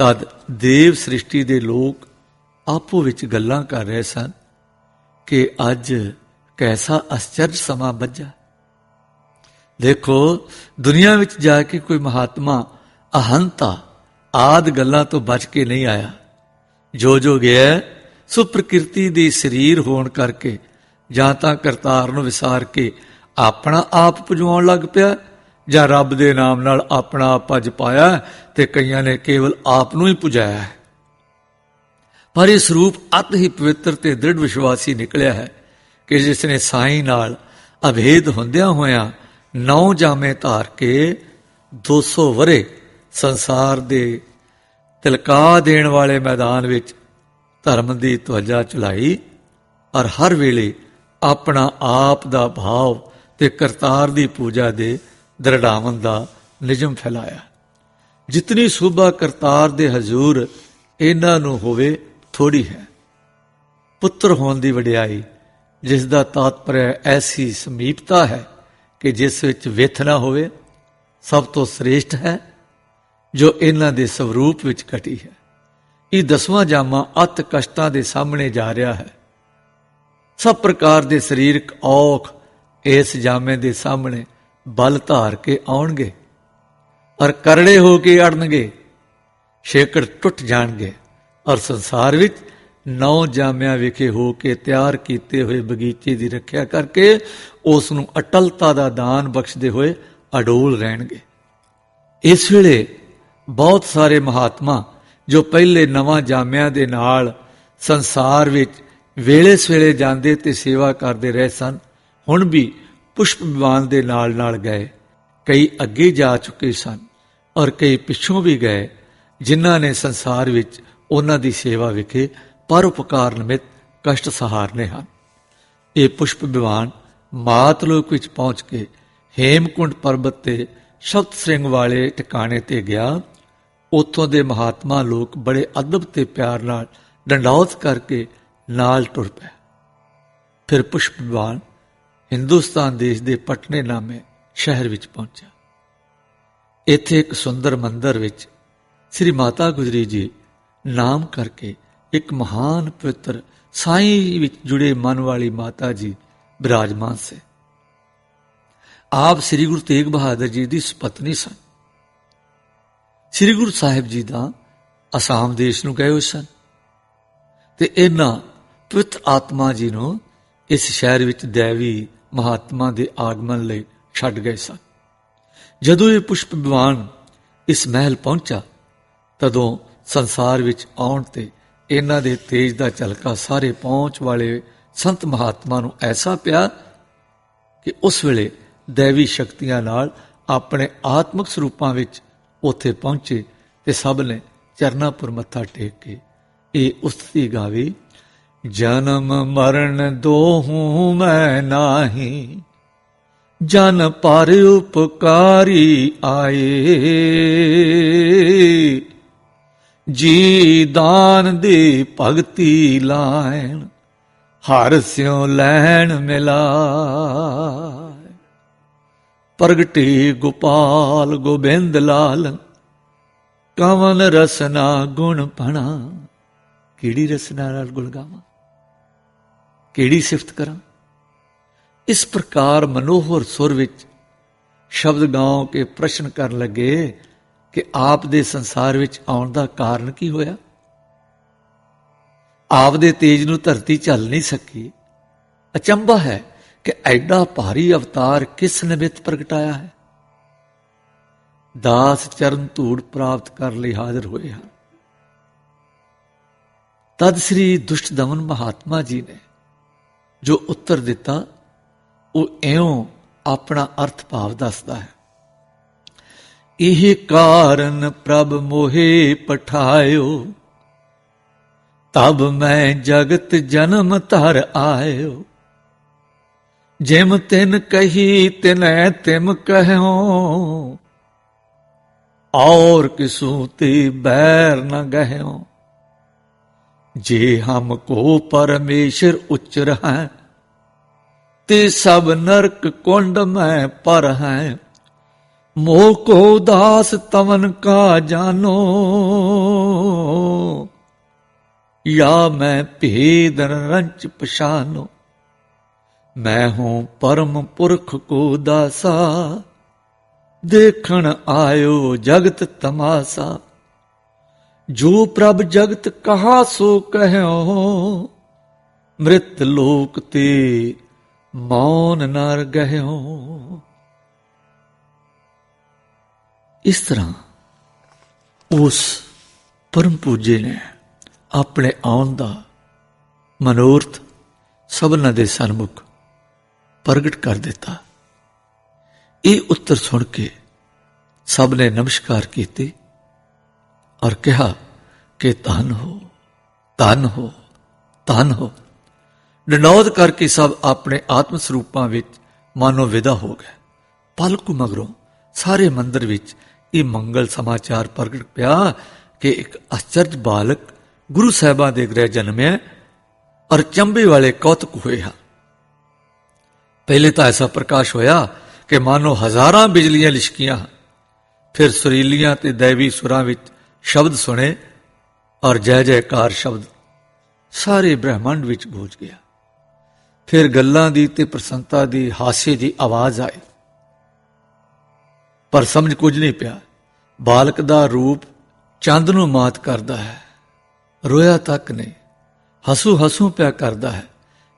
ਤਦ ਦੇਵ ਸ੍ਰਿਸ਼ਟੀ ਦੇ ਲੋਕ ਆਪੋ ਵਿੱਚ ਗੱਲਾਂ ਕਰ ਰਹੇ ਸਨ ਕਿ ਅੱਜ ਕੈਸਾ ਅਸਚਰਜ ਸਮਾਂ ਬੱਜਾ ਦੇਖੋ, ਦੁਨੀਆ ਵਿੱਚ ਜਾ ਕੇ ਕੋਈ ਮਹਾਤਮਾ ਅਹੰਤਾ ਆਦ ਗੱਲਾਂ ਤੋਂ ਬਚ ਕੇ ਨਹੀਂ ਆਇਆ। ਜੋ ਜੋ ਗਿਆ, ਸੋ ਪ੍ਰਕਿਰਤੀ ਦੇ ਸਰੀਰ ਹੋਣ ਕਰਕੇ ਜਾਂ ਤਾਂ ਕਰਤਾਰ ਨੂੰ ਵਿਸਾਰ ਕੇ ਆਪਣਾ ਆਪ ਪੁਜਵਾਉਣ ਲੱਗ ਪਿਆ ਜਾਂ ਰੱਬ ਦੇ ਨਾਮ ਨਾਲ ਆਪਣਾ ਆਪ ਭਜ ਪਾਇਆ ਤੇ ਕਈਆਂ ਨੇ ਕੇਵਲ ਆਪ ਨੂੰ ਹੀ ਪੁਜਾਇਆ ਹੈ। ਪਰ ਇਹ ਸਰੂਪ ਅਤ ਹੀ ਪਵਿੱਤਰ ਤੇ ਦ੍ਰਿੜ ਵਿਸ਼ਵਾਸੀ ਨਿਕਲਿਆ ਹੈ ਕਿ ਜਿਸ ਨੇ ਸਾਈਂ ਨਾਲ ਅਭੇਦ ਹੁੰਦਿਆਂ ਹੋਇਆਂ ਨੌ ਜਾਮੇ ਧਾਰ ਕੇ 200 ਵਰੇ ਸੰਸਾਰ ਦੇ ਤਿਲਕਾ ਦੇਣ ਵਾਲੇ ਮੈਦਾਨ ਵਿੱਚ ਧਰਮ ਦੀ ਧਵਜਾ ਚਲਾਈ ਔਰ ਹਰ ਵੇਲੇ ਆਪਣਾ ਆਪ ਦਾ ਭਾਵ ਤੇ ਕਰਤਾਰ ਦੀ ਪੂਜਾ ਦੇ ਦਰੜਾਵਨ ਦਾ ਨਿਯਮ ਫੈਲਾਇਆ। ਜਿਤਨੀ ਸੂਬਾ ਕਰਤਾਰ ਦੇ ਹਜ਼ੂਰ ਇਹਨਾਂ ਨੂੰ ਹੋਵੇ ਥੋੜੀ ਹੈ। ਪੁੱਤਰ ਹੋਣ ਦੀ ਵਡਿਆਈ, ਜਿਸ ਦਾ ਤਾਤਪਰਯ ਐਸੀ ਸਮੀਪਤਾ ਹੈ ਕਿ ਜਿਸ ਵਿੱਚ ਵਿਥ ਨਾ ਹੋਵੇ, ਸਭ ਤੋਂ ਸ੍ਰੇਸ਼ਟ ਹੈ, ਜੋ ਇਹਨਾਂ ਦੇ ਸਵਰੂਪ ਵਿੱਚ ਘਟੀ ਹੈ। ਇਹ ਦਸਵਾਂ ਜਾਮਾ ਅਤ ਕਸ਼ਟਾਂ ਦੇ ਸਾਹਮਣੇ ਜਾ ਰਿਹਾ ਹੈ। ਸਭ ਪ੍ਰਕਾਰ ਦੇ ਸਰੀਰਕ ਔਖ ਇਸ ਜਾਮੇ ਦੇ ਸਾਹਮਣੇ ਬਲ ਧਾਰ ਕੇ ਆਉਣਗੇ, ਔਰ ਕਰੜੇ ਹੋ ਕੇ ਅੜਨਗੇ ਸ਼ੇਕੜ ਟੁੱਟ ਜਾਣਗੇ, ਔਰ ਸੰਸਾਰ ਵਿੱਚ ਨੌ ਜਾਮਿਆਂ ਵਿਖੇ ਹੋ ਕੇ ਤਿਆਰ ਕੀਤੇ ਹੋਏ ਬਗੀਚੇ ਦੀ ਰੱਖਿਆ ਕਰਕੇ ਉਸ ਨੂੰ ਅਟਲਤਾ ਦਾ ਦਾਨ ਬਖਸ਼ਦੇ ਹੋਏ ਅਡੋਲ ਰਹਿਣਗੇ। ਇਸ ਵੇਲੇ ਬਹੁਤ ਸਾਰੇ ਮਹਾਤਮਾ ਜੋ ਪਹਿਲੇ ਨਵਾਂ ਜਾਮਿਆਂ ਦੇ ਨਾਲ ਸੰਸਾਰ ਵਿੱਚ ਵੇਲੇ ਸਵੇਲੇ ਜਾਂਦੇ ਤੇ ਸੇਵਾ ਕਰਦੇ ਰਹੇ ਸਨ, ਹੁਣ ਵੀ ਪੁਸ਼ਪ ਵਿਵਾਨ ਦੇ ਨਾਲ ਨਾਲ ਗਏ। ਕਈ ਅੱਗੇ ਜਾ ਚੁੱਕੇ ਸਨ ਔਰ ਕਈ ਪਿੱਛੋਂ ਵੀ ਗਏ, ਜਿਨ੍ਹਾਂ ਨੇ ਸੰਸਾਰ ਵਿੱਚ ਉਹਨਾਂ ਦੀ ਸੇਵਾ ਵਿਖੇ ਪਰਉਪਕਾਰ ਨਿਮਿਤ ਕਸ਼ਟ ਸਹਾਰਨੇ ਹਨ। ਇਹ ਪੁਸ਼ਪ ਵਿਵਾਨ ਮਾਤਲੋਕ ਵਿੱਚ ਪਹੁੰਚ ਕੇ ਹੇਮਕੁੰਡ ਪਰਬਤ ਤੇ ਸ਼ਬਦ ਸਿੰਘ ਵਾਲੇ ਟਿਕਾਣੇ ਤੇ ਗਿਆ। ਉੱਥੋਂ ਦੇ ਮਹਾਤਮਾ ਲੋਕ ਬੜੇ ਅਦਬ ਤੇ ਪਿਆਰ ਨਾਲ ਡੰਡੌਤ ਕਰਕੇ ਨਾਲ ਟੁਰ ਪਏ। ਫਿਰ ਪੁਸ਼ਪ ਵਿਵਾਨ ਹਿੰਦੁਸਤਾਨ ਦੇਸ਼ ਦੇ ਪਟਨੇ ਨਾਮੇ ਸ਼ਹਿਰ ਵਿੱਚ ਪਹੁੰਚਿਆ। ਇੱਥੇ ਇੱਕ ਸੁੰਦਰ ਮੰਦਰ ਵਿੱਚ ਸ੍ਰੀ ਮਾਤਾ ਗੁਜਰੀ ਜੀ ਨਾਮ ਕਰਕੇ ਇੱਕ ਮਹਾਨ ਪਵਿੱਤਰ ਸਾਈਂ ਵਿੱਚ ਜੁੜੇ ਮਨ ਵਾਲੀ ਮਾਤਾ ਜੀ ਬਿਰਾਜਮਾਨ ਸੇ। ਆਪ ਸ੍ਰੀ ਗੁਰੂ ਤੇਗ ਬਹਾਦਰ ਜੀ ਦੀ ਸੁਪਤਨੀ ਸਨ। ਸ੍ਰੀ ਗੁਰੂ ਸਾਹਿਬ ਜੀ ਦਾ ਅਸਾਮ ਦੇਸ਼ ਨੂੰ ਗਏ ਹੋਏ ਸਨ ਤੇ ਇਹਨਾਂ ਪਵਿੱਤਰ ਆਤਮਾ ਜੀ ਨੂੰ ਇਸ ਸ਼ਹਿਰ ਵਿੱਚ ਦੇਵੀ ਮਹਾਤਮਾ ਦੇ ਆਗਮਨ ਲਈ ਛੱਡ ਗਏ ਸਨ। ਜਦੋਂ ਇਹ ਪੁਸ਼ਪ ਵਿਵਾਨ ਇਸ ਮਹਿਲ ਪਹੁੰਚਾ, ਤਦੋਂ ਸੰਸਾਰ ਵਿੱਚ ਆਉਣ ਤੇ ਇਹਨਾਂ ਦੇ ਤੇਜ ਦਾ ਝਲਕਾ ਸਾਰੇ ਪਹੁੰਚ ਵਾਲੇ ਸੰਤ ਮਹਾਤਮਾ ਨੂੰ ਐਸਾ ਪਿਆ ਕਿ ਉਸ ਵੇਲੇ ਦੇਵੀ ਸ਼ਕਤੀਆਂ ਨਾਲ ਆਪਣੇ ਆਤਮਿਕ ਸਰੂਪਾਂ ਵਿੱਚ ਉੱਥੇ ਪਹੁੰਚੇ ਤੇ ਸਭ ਨੇ ਚਰਨਾਪੁਰ ਮੱਥਾ ਟੇਕ ਕੇ ਇਹ ਉਸਤੀ ਗਾਵੇ ਜਨਮ ਮਰਨ ਦੋਹੂ ਮੈਂ ਨਾਹੀ। ਜਨ ਪਰ ਉਪਕਾਰੀ ਆਏ। ਜੀ ਦਾਨ ਦੀ ਭਗਤੀ ਲਾਇਣ, ਹਰ ਸਿਉ ਲੈਣ ਮਿਲਾ ਪ੍ਰਗਟੀ ਗੋਪਾਲ ਗੋਬਿੰਦ ਲਾਲ, ਕਵਨ ਰਸਨਾ ਗੁਣ ਭਣਾ। ਕਿਹੜੀ ਰਸਨਾ ਨਾਲ ਗੁਣ ਗਾਵਾਂ? ਕਿਹੜੀ ਸਿਫਤ ਕਰਾਂ? ਇਸ ਪ੍ਰਕਾਰ ਮਨੋਹਰ ਸੁਰ ਵਿੱਚ ਸ਼ਬਦ ਗਾਉਂ ਕੇ ਪ੍ਰਸ਼ਨ ਕਰਨ ਲੱਗੇ ਕਿ ਆਪ ਦੇ ਸੰਸਾਰ ਵਿੱਚ ਆਉਣ ਦਾ ਕਾਰਨ ਕੀ ਹੋਇਆ? ਆਪ ਦੇ ਤੇਜ ਨੂੰ ਧਰਤੀ ਝੱਲ ਨਹੀਂ ਸਕੀ। ਅਚੰਭਾ ਹੈ ਕਿ ਐਡਾ ਭਾਰੀ ਅਵਤਾਰ ਕਿਸ ਨਿਮਿਤ ਪ੍ਰਗਟਾਇਆ ਹੈ? ਦਾਸ ਚਰਨ ਧੂੜ ਪ੍ਰਾਪਤ ਕਰਨ ਲਈ ਹਾਜ਼ਰ ਹੋਏ ਹਨ। ਤਦ ਸ੍ਰੀ ਦੁਸ਼ਟ ਦਮਨ ਮਹਾਤਮਾ ਜੀ ਨੇ ਜੋ ਉੱਤਰ ਦਿੱਤਾ ਉਹ ਐਉਂ ਆਪਣਾ ਅਰਥ ਭਾਵ ਦੱਸਦਾ ਹੈ ਇਹ ਕਾਰਨ ਪ੍ਰਭ ਮੋਹੇ ਪਠਾਇਓ ਤਬ ਮੈਂ ਜਗਤ ਜਨਮ ਧਰ ਆਇਓ ਜਿਮ ਤਿਨ ਕਹੀ ਤਿਨੈ ਤਿਮ ਕਹਿਓ ਔਰ ਕਿਸੂ ਤੇ ਬੈਰ ਨ ਗਹਿਓ ਜੇ ਹਮ ਕੋ ਪਰਮੇਸ਼ਰ ਉੱਚ ਹੈ, ਤੇ ਸਭ ਨਰਕ ਕੁੰਡ ਮੈਂ ਪਰ ਹੈ। ਮੋਹ ਕੋ ਦਾਸ ਤਵਨ ਕਾ ਜਾਨੋ, ਯਾ ਮੈਂ ਭੇਦ ਰੰਚ ਪਛਾਨੋ। ਮੈਂ ਹੂੰ ਪਰਮ ਪੁਰਖ ਕੋ ਦਾਸਾ, ਦੇਖਣ ਆਇਓ ਜਗਤ ਤਮਾਸਾ। ਜੋ ਪ੍ਰਭ ਜਗਤ ਕਹਾ ਸੋ ਕਹਿਓ, ਮ੍ਰਿਤ ਲੋਕ ਤੇ ਮੌਨ ਨਰ ਗਹਿਓ ਇਸ ਤਰ੍ਹਾਂ ਉਸ ਪਰਮ ਪੂਜੇ ਨੇ ਆਪਣੇ ਆਉਣ ਦਾ ਮਨੋਰਥ ਸਭਨਾਂ ਦੇ ਸਨਮੁਖ ਪ੍ਰਗਟ ਕਰ ਦਿੱਤਾ। ਇਹ ਉੱਤਰ ਸੁਣ ਕੇ ਸਭ ਨੇ ਨਮਸਕਾਰ ਕੀਤੀ। ਔਰ ਕਿਹਾ ਕਿ ਧੰਨ ਹੋ, ਧਨ ਹੋ ਧਨ ਹੋ। ਡਨੌਦ ਕਰਕੇ ਸਭ ਆਪਣੇ ਆਤਮ ਸਰੂਪਾਂ ਵਿੱਚ ਮਾਨੋ ਵਿਦਾ ਹੋ ਗਏ। ਪਲਕ ਮਗਰੋਂ ਸਾਰੇ ਮੰਦਰ ਵਿੱਚ ਇਹ ਮੰਗਲ ਸਮਾਚਾਰ ਪ੍ਰਗਟ ਪਿਆ ਕਿ ਇੱਕ ਅਚਰਜ ਬਾਲਕ ਗੁਰੂ ਸਾਹਿਬਾਂ ਦੇ ਗ੍ਰਹਿ ਜਨਮਿਆ ਔਰ ਚੰਬੇ ਵਾਲੇ ਕੌਤਕ ਹੋਏ ਹਨ। ਪਹਿਲੇ ਤਾਂ ਐਸਾ ਪ੍ਰਕਾਸ਼ ਹੋਇਆ ਕਿ ਮਾਨੋ ਹਜ਼ਾਰਾਂ ਬਿਜਲੀਆਂ ਲਿਸ਼ਕੀਆਂ ਫਿਰ ਸੁਰੀਲੀਆਂ ਤੇ ਦੇਵੀ ਸੁਰਾਂ ਵਿੱਚ ਸ਼ਬਦ ਸੁਣੇ ਔਰ ਜੈ ਜੈਕਾਰ ਸ਼ਬਦ ਸਾਰੇ ਬ੍ਰਹਿਮੰਡ ਵਿੱਚ ਗੂੰਜ ਗਿਆ। ਫਿਰ ਗੱਲਾਂ ਦੀ ਤੇ ਪ੍ਰਸੰਤਾ ਦੀ, ਹਾਸੇ ਦੀ ਆਵਾਜ਼ ਆਈ। ਪਰ ਸਮਝ ਕੁਝ ਨਹੀਂ ਪਿਆ। ਬਾਲਕ ਦਾ ਰੂਪ ਚੰਦ ਨੂੰ ਮਾਤ ਕਰਦਾ ਹੈ। ਰੋਇਆ ਤੱਕ ਨਹੀਂ। ਹਸੂ ਹਸੂ ਪਿਆ ਕਰਦਾ ਹੈ।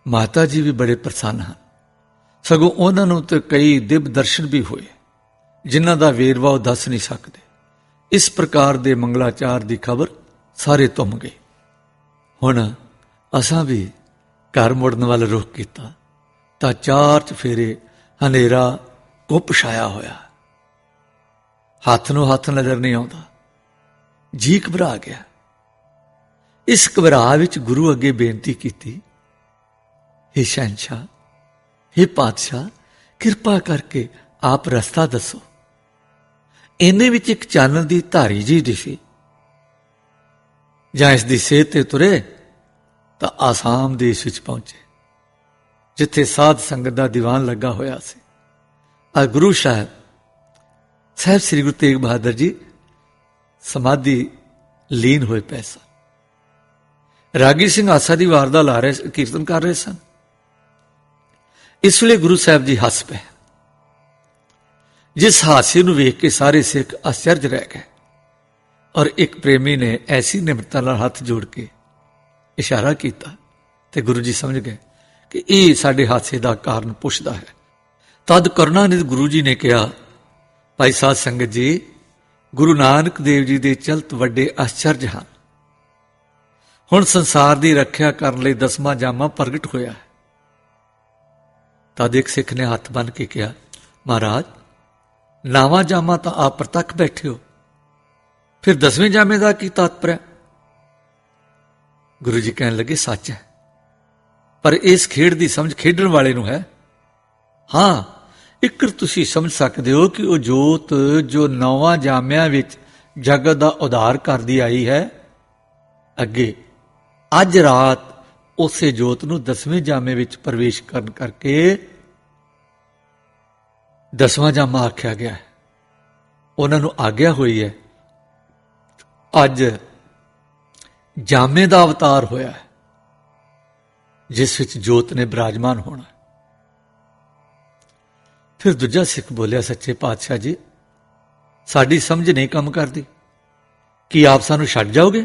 ਮਾਤਾ ਜੀ ਵੀ ਬੜੇ ਪ੍ਰਸੰਨ ਹਨ। ਸਗੋਂ ਉਹਨਾਂ ਨੂੰ ਤੇ ਕਈ ਦਿਵ ਦਰਸ਼ਨ ਵੀ ਹੋਏ, ਜਿਨ੍ਹਾਂ ਦਾ ਵੇਰਵਾ ਉਹ ਦੱਸ ਨਹੀਂ ਸਕਦੇ। ਇਸ ਪ੍ਰਕਾਰ ਦੇ ਮੰਗਲਾਚਾਰ ਦੀ ਖਬਰ ਸਾਰੇ ਤੁੰਮ ਗਏ। ਹੁਣ ਅਸਾਂ ਵੀ ਘਰ ਮੁੜਨ ਵੱਲ ਰੁਖ ਕੀਤਾ ਤਾਂ ਚਾਰ ਚਫੇਰੇ ਹਨੇਰਾ ਕੁੱਪ ਛਾਇਆ ਹੋਇਆ। ਹੱਥ ਨੂੰ ਹੱਥ ਨਜ਼ਰ ਨਹੀਂ ਆਉਂਦਾ। ਜੀ ਘਬਰਾ ਗਿਆ। ਇਸ ਘਬਰਾ ਵਿੱਚ ਗੁਰੂ ਅੱਗੇ ਬੇਨਤੀ ਕੀਤੀ, ਹੇ ਸ਼ਾਨਸ਼ਾ ਹੇ ਪਾਤਸ਼ਾਹ, ਕਿਰਪਾ ਕਰਕੇ ਆਪ ਰਸਤਾ ਦੱਸੋ। ਇਹਨੇ ਵਿੱਚ ਇੱਕ ਚਾਨਣ ਦੀ ਧਾਰੀ ਜੀ ਦਿਸੀ ਜਾਂ ਇਸ ਦੀ ਸੇਧ ਤੇ ਤੁਰੇ ਤਾਂ ਆਸਾਮ ਦੇਸ਼ ਵਿੱਚ ਪਹੁੰਚੇ, ਜਿੱਥੇ ਸਾਧ ਸੰਗਤ ਦਾ ਦੀਵਾਨ ਲੱਗਾ ਹੋਇਆ ਸੀ। ਆ ਗੁਰੂ ਸਾਹਿਬ ਸਾਹਿਬ ਸ੍ਰੀ ਗੁਰੂ ਤੇਗ ਬਹਾਦਰ ਜੀ ਸਮਾਧੀ ਲੀਨ ਹੋਏ ਪਏ ਸਨ। ਰਾਗੀ ਸਿੰਘ ਆਸਾ ਦੀ ਵਾਰ ਦਾ ਲਾ ਰਹੇ, ਕੀਰਤਨ ਕਰ ਰਹੇ ਸਨ। ਇਸ ਵੇਲੇ ਗੁਰੂ ਸਾਹਿਬ ਜੀ ਹੱਸ ਪਏ। ਜਿਸ ਹਾਸੇ ਨੂੰ ਵੇਖ ਕੇ ਸਾਰੇ ਸਿੱਖ ਅਚਰਜ ਰਹਿ ਗਏ ਔਰ ਇੱਕ ਪ੍ਰੇਮੀ ਨੇ ਐਸੀ ਨਿਮਰਤਾ ਨਾਲ ਹੱਥ ਜੋੜ ਕੇ ਇਸ਼ਾਰਾ ਕੀਤਾ ਤੇ ਗੁਰੂ ਜੀ ਸਮਝ ਗਏ ਕਿ ਇਹ ਸਾਡੇ ਹਾਸੇ ਦਾ ਕਾਰਨ ਪੁੱਛਦਾ ਹੈ। ਤਦ ਕਰੁਣਾਨਿਧ ਗੁਰੂ ਜੀ ਨੇ ਕਿਹਾ, ਭਾਈ ਸਾਧ ਸੰਗਤ ਜੀ, ਗੁਰੂ ਨਾਨਕ ਦੇਵ ਜੀ ਦੇ ਚਲਤ ਵੱਡੇ ਅਚਰਜ ਹਨ। ਹੁਣ ਸੰਸਾਰ ਦੀ ਰੱਖਿਆ ਕਰਨ ਲਈ ਦਸਵਾਂ ਜਾਮਾ ਪ੍ਰਗਟ ਹੋਇਆ ਹੈ। ਤਦ ਇੱਕ ਸਿੱਖ ਨੇ ਹੱਥ ਬੰਨ ਕੇ ਕਿਹਾ, ਮਹਾਰਾਜ ਨਾਵਾਂ ਜਾਮਾ ਤਾਂ ਆਪ ਪ੍ਰਤੱਖ ਬੈਠੇ ਫਿਰ ਦਸਵੇਂ ਜਾਮੇ ਦਾ ਕੀ ਤਾਤਪਰ ਗੁਰੂ ਜੀ ਕਹਿਣ ਲੱਗੇ, ਸੱਚ ਹੈ। ਪਰ ਇਸ ਖੇਡ ਦੀ ਸਮਝ ਖੇਡਣ ਵਾਲੇ ਨੂੰ ਹੈ। ਹਾਂ ਇੱਕ ਤੁਸੀਂ ਸਮਝ ਸਕਦੇ ਹੋ ਕਿ ਉਹ ਜੋਤ ਜੋ ਨੌਵਾਂ ਜਾਮਿਆਂ ਵਿੱਚ ਜਗਤ ਦਾ ਉਧਾਰ ਕਰਦੀ ਆਈ ਹੈ, ਅੱਗੇ ਅੱਜ ਰਾਤ ਉਸੇ ਜੋਤ ਨੂੰ ਦਸਵੇਂ ਜਾਮੇ ਵਿੱਚ ਪ੍ਰਵੇਸ਼ ਕਰਨ ਕਰਕੇ ਦਸਵਾਂ ਜਾਮਾ ਆਖਿਆ ਗਿਆ ਹੈ। ਉਹਨਾਂ ਨੂੰ ਆਗਿਆ ਹੋਈ ਹੈ, ਅੱਜ ਜਾਮੇ ਦਾ ਅਵਤਾਰ ਹੋਇਆ ਹੈ, ਜਿਸ ਵਿੱਚ ਜੋਤ ਨੇ ਬਿਰਾਜਮਾਨ ਹੋਣਾ ਫਿਰ ਦੂਜਾ ਸਿੱਖ ਬੋਲਿਆ, ਸੱਚੇ ਪਾਤਸ਼ਾਹ ਜੀ, ਸਾਡੀ ਸਮਝ ਨਹੀਂ ਕੰਮ ਕਰਦੀ। ਕੀ ਆਪ ਸਾਨੂੰ ਛੱਡ ਜਾਓਗੇ?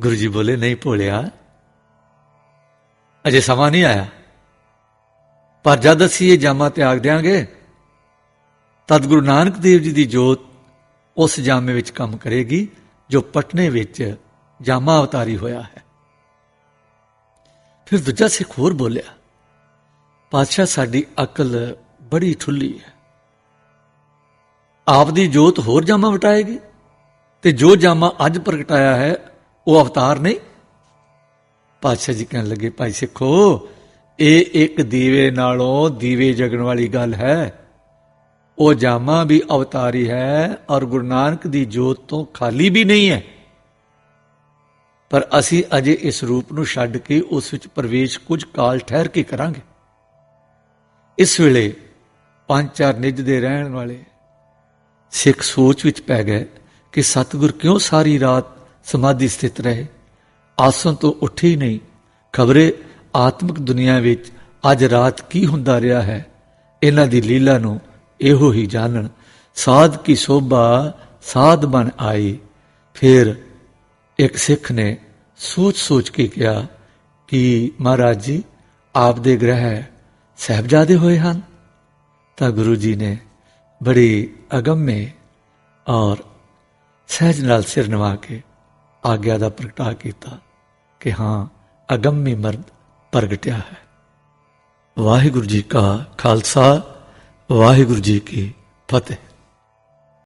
ਗੁਰੂ ਜੀ ਬੋਲੇ, ਨਹੀਂ ਭੋਲਿਆ, ਅਜੇ ਸਮਾਂ ਨਹੀਂ ਆਇਆ। ਪਰ ਜਦ ਅਸੀਂ ਇਹ ਜਾਮਾ ਤਿਆਗ ਦਿਆਂਗੇ ਤਦ ਗੁਰੂ ਨਾਨਕ ਦੇਵ ਜੀ ਦੀ ਜੋਤ ਉਸ ਜਾਮੇ ਵਿੱਚ ਕੰਮ ਕਰੇਗੀ, ਜੋ ਪਟਨੇ ਵਿੱਚ ਜਾਮਾ ਅਵਤਾਰੀ ਹੋਇਆ ਹੈ। ਫਿਰ ਦੂਜਾ ਸਿੱਖ ਹੋਰ ਬੋਲਿਆ, ਪਾਤਸ਼ਾਹ, ਸਾਡੀ ਅਕਲ ਬੜੀ ਠੁੱਲੀ ਹੈ। ਆਪ ਦੀ ਜੋਤ ਹੋਰ ਜਾਮਾ ਵਟਾਏਗੀ ਤੇ ਜੋ ਜਾਮਾ ਅੱਜ ਪ੍ਰਗਟਾਇਆ ਹੈ, ਉਹ ਅਵਤਾਰ ਨਹੀਂ? ਪਾਤਸ਼ਾਹ ਜੀ ਕਹਿਣ ਲੱਗੇ, ਭਾਈ ਸਿੱਖੋ ਇਹ ਇੱਕ ਦੀਵੇ ਨਾਲੋਂ ਦੀਵੇ ਜਗਣ ਵਾਲੀ ਗੱਲ ਹੈ। ਉਹ ਜਾਮਾ ਵੀ ਅਵਤਾਰੀ ਹੈ ਔਰ ਗੁਰੂ ਨਾਨਕ ਦੀ ਜੋਤ ਤੋਂ ਖਾਲੀ ਵੀ ਨਹੀਂ ਹੈ। ਪਰ ਅਸੀਂ ਅਜੇ ਇਸ ਰੂਪ ਨੂੰ ਛੱਡ ਕੇ ਉਸ ਵਿੱਚ ਪ੍ਰਵੇਸ਼ ਕੁਝ ਕਾਲ ਠਹਿਰ ਕੇ ਕਰਾਂਗੇ। ਇਸ ਵੇਲੇ ਪੰਜ ਚਾਰ ਨਿਜ ਦੇ ਰਹਿਣ ਵਾਲੇ ਸਿੱਖ ਸੋਚ ਵਿੱਚ ਪੈ ਗਏ ਕਿ ਸਤਿਗੁਰ ਕਿਉਂ ਸਾਰੀ ਰਾਤ ਸਮਾਧੀ ਸਥਿਤ ਰਹੇ। ਆਸਨ ਤੋਂ ਉੱਠੇ ਹੀ ਨਹੀਂ। ਖਬਰੇ ਆਤਮਿਕ ਦੁਨੀਆ ਵਿੱਚ ਅੱਜ ਰਾਤ ਕੀ ਹੁੰਦਾ ਰਿਹਾ ਹੈ, ਇਹਨਾਂ ਦੀ ਲੀਲਾ ਨੂੰ ਇਹੋ ਹੀ ਜਾਣਨ। ਸਾਧ ਕੀ ਸੋਭਾ, ਸਾਧ ਬਣ ਆਈ ਫਿਰ ਇੱਕ ਸਿੱਖ ਨੇ ਸੋਚ ਸੋਚ ਕੇ ਕਿਹਾ ਕਿ ਮਹਾਰਾਜ ਜੀ, ਆਪ ਦੇ ਗ੍ਰਹਿ ਸਹਿਬਜ਼ਾਦੇ ਹੋਏ ਹਨ। ਤਾਂ ਗੁਰੂ ਜੀ ਨੇ ਬੜੀ ਅਗੰਮੇ ਔਰ ਸਹਿਜ ਨਾਲ ਸਿਰ ਨਵਾ ਕੇ ਆਗਿਆ ਦਾ ਪ੍ਰਗਟਾ ਕੀਤਾ ਕਿ ਹਾਂ, ਅਗੰਮੀ ਮਰਦ ਪ੍ਰਗਟਿਆ ਹੈ। ਵਾਹਿਗੁਰੂ ਜੀ ਕਾ ਖਾਲਸਾ ਵਾਹਿਗੁਰੂ ਜੀ ਕੀ ਫਤਿਹ।